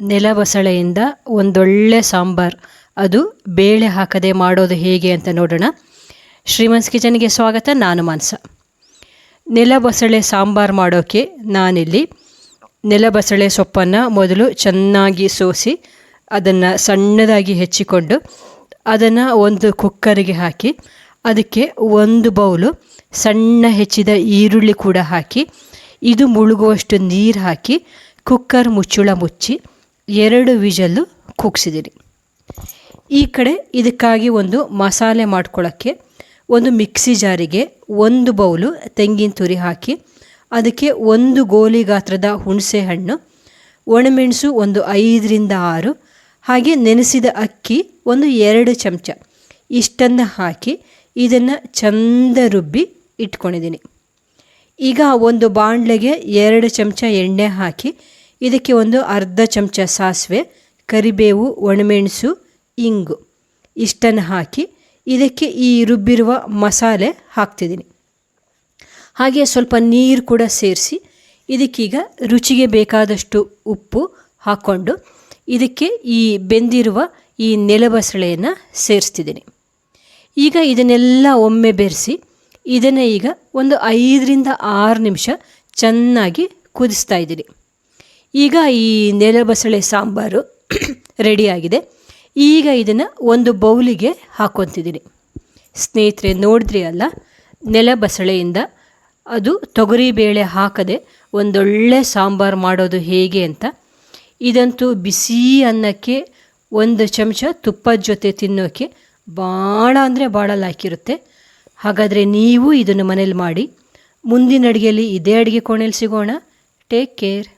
ನೆಲಬಸಳೆಯಿಂದ ಒಂದೊಳ್ಳೆ ಸಾಂಬಾರ್. ಅದು ಬೇಳೆ ಹಾಕದೆ ಮಾಡೋದು ಹೇಗೆ ಅಂತ ನೋಡೋಣ. ಶ್ರೀಮನ್ಸ್ ಕಿಚನ್ಗೆ ಸ್ವಾಗತ, ನಾನು ಮಾನಸ. ನೆಲಬಸಳೆ ಸಾಂಬಾರು ಮಾಡೋಕ್ಕೆ ನಾನಿಲ್ಲಿ ನೆಲಬಸಳೆ ಸೊಪ್ಪನ್ನು ಮೊದಲು ಚೆನ್ನಾಗಿ ಸೋಸಿ ಅದನ್ನು ಸಣ್ಣದಾಗಿ ಹೆಚ್ಚಿಕೊಂಡು ಅದನ್ನು ಒಂದು ಕುಕ್ಕರಿಗೆ ಹಾಕಿ ಅದಕ್ಕೆ ಒಂದು ಬೌಲು ಸಣ್ಣ ಹೆಚ್ಚಿದ ಈರುಳ್ಳಿ ಕೂಡ ಹಾಕಿ, ಇದು ಮುಳುಗುವಷ್ಟು ನೀರು ಹಾಕಿ, ಕುಕ್ಕರ್ ಮುಚ್ಚುಳ ಮುಚ್ಚಿ ಎರಡು ವಿಜಲ್ಲು ಕೂಗ್ಸಿದ್ದೀನಿ ಈ ಕಡೆ ಇದಕ್ಕಾಗಿ ಒಂದು ಮಸಾಲೆ ಮಾಡ್ಕೊಳ್ಳೋಕ್ಕೆ ಒಂದು ಮಿಕ್ಸಿ ಜಾರಿಗೆ ಒಂದು ಬೌಲು ತೆಂಗಿನ ತುರಿ ಹಾಕಿ, ಅದಕ್ಕೆ ಒಂದು ಗೋಲಿ ಗಾತ್ರದ ಹುಣಸೆ ಹಣ್ಣು, ಒಣಮೆಣಸು ಒಂದು ಐದರಿಂದ ಆರು, ಹಾಗೆ ನೆನೆಸಿದ ಅಕ್ಕಿ ಒಂದು ಎರಡು ಚಮಚ. ಇಷ್ಟನ್ನು ಹಾಕಿ ಇದನ್ನು ಚಂದ ರುಬ್ಬಿ ಇಟ್ಕೊಂಡಿದ್ದೀನಿ ಈಗ ಒಂದು ಬಾಣಲೆಗೆ ಎರಡು ಚಮಚ ಎಣ್ಣೆ ಹಾಕಿ ಇದಕ್ಕೆ ಒಂದು ಅರ್ಧ ಚಮಚ ಸಾಸಿವೆ, ಕರಿಬೇವು, ಒಣಮೆಣಸು, ಇಂಗು ಇಷ್ಟನ್ನು ಹಾಕಿ ಇದಕ್ಕೆ ಈ ರುಬ್ಬಿರುವ ಮಸಾಲೆ ಹಾಕ್ತಿದ್ದೀನಿ. ಹಾಗೆ ಸ್ವಲ್ಪ ನೀರು ಕೂಡ ಸೇರಿಸಿ ಇದಕ್ಕೀಗ ರುಚಿಗೆ ಬೇಕಾದಷ್ಟು ಉಪ್ಪು ಹಾಕ್ಕೊಂಡು ಇದಕ್ಕೆ ಈ ಬೆಂದಿರುವ ಈ ನೆಲಬಸಳೆಯನ್ನು ಸೇರಿಸ್ತಿದ್ದೀನಿ. ಈಗ ಇದನ್ನೆಲ್ಲ ಒಮ್ಮೆ ಬೆರೆಸಿ ಇದನ್ನು ಈಗ ಒಂದು ಐದರಿಂದ ಆರು ನಿಮಿಷ ಚೆನ್ನಾಗಿ ಕುದಿಸ್ತಾ ಇದ್ದೀನಿ. ಈಗ ಈ ನೆಲಬಸಳೆ ಸಾಂಬಾರು ರೆಡಿಯಾಗಿದೆ ಈಗ ಇದನ್ನು ಒಂದು ಬೌಲಿಗೆ ಹಾಕ್ಕೊತಿದ್ದೀನಿ ಸ್ನೇಹಿತರೆ, ನೋಡಿದ್ರಿ ಅಲ್ಲ ನೆಲಬಸಳೆಯಿಂದ ಅದು ತೊಗರಿಬೇಳೆ ಹಾಕದೆ ಒಂದೊಳ್ಳೆ ಸಾಂಬಾರು ಮಾಡೋದು ಹೇಗೆ ಅಂತ. ಇದಂತೂ ಬಿಸಿ ಅನ್ನಕ್ಕೆ, ಒಂದು ಚಮಚ ತುಪ್ಪದ ಜೊತೆ ತಿನ್ನೋಕ್ಕೆ ಭಾಳ ಅಂದರೆ ಭಾಳ ಲಾಕಿರುತ್ತೆ. ಹಾಗಾದರೆ ನೀವು ಇದನ್ನು ಮನೇಲಿ ಮಾಡಿ, ಮುಂದಿನ ಅಡುಗೆಯಲ್ಲಿ ಇದೇ ಅಡುಗೆ ಕೋಣೆಯಲ್ಲಿ ಸಿಗೋಣ. Take care